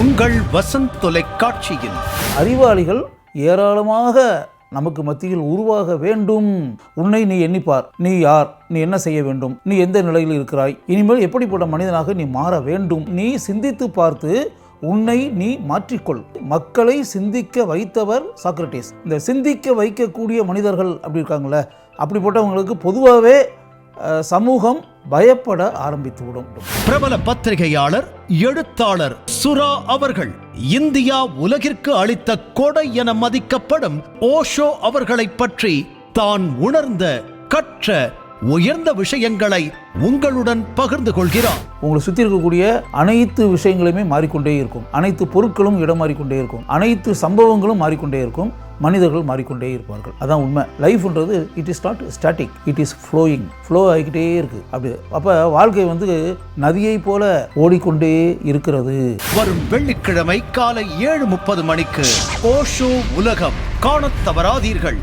உங்கள் வசந்த் தொலைக்காட்சியில். அறிவாளிகள் ஏராளமாக நமக்கு மத்தியில் உருவாக வேண்டும். உன்னை நீ எண்ணிப்பார். நீ யார்? நீ என்ன செய்ய வேண்டும்? நீ எந்த நிலையில் இருக்கிறாய்? இனிமேல் எப்படிப்பட்ட மனிதனாக நீ மாற வேண்டும்? நீ சிந்தித்து பார்த்து உன்னை நீ மாற்றிக்கொள். மக்களை சிந்திக்க வைத்தவர் சாக்ரட்டிஸ் இந்த சிந்திக்க வைக்கக்கூடிய மனிதர்கள் அப்படி இருக்காங்களே அப்படிப்பட்டவங்களுக்கு பொதுவாகவே சமூகம் பயப்பட ஆரம்பித்துவிடும் பிரபல பத்திரிகையாளர் எழுத்தாளர் சுரா அவர்கள் இந்தியா உலகிற்கு அளித்த கொடை என மதிக்கப்படும் ஓஷோ அவர்களை பற்றி தான் உணர்ந்த கற்ற உயர்ந்த விஷயங்களை உங்களுடன் பகிர்ந்து கொள்கிறார். உங்களை சுற்றி இருக்கக்கூடிய அனைத்து விஷயங்களுமே மாறிக்கொண்டே இருக்கும். அனைத்து பொருட்களும் இடம் மாறிக்கொண்டே இருக்கும். அனைத்து சம்பவங்களும் மாறிக்கொண்டே இருக்கும். மனிதர்கள் மாறிக்கொண்டே இருப்பார்கள். அதான் உண்மை. லைஃப்ன்றது it is not static it is flowing flow ஆகிக்கிட்டே இருக்கு. அப்படி. அப்போ வாழ்க்கை வந்து நதியை போல ஓடிக்கொண்டே இருக்கிறது. வரும் வெள்ளிக்கிழமை காலை ஏழு முப்பது மணிக்கு ஓஷோ உலகம். காணத் தவறாதீர்கள்.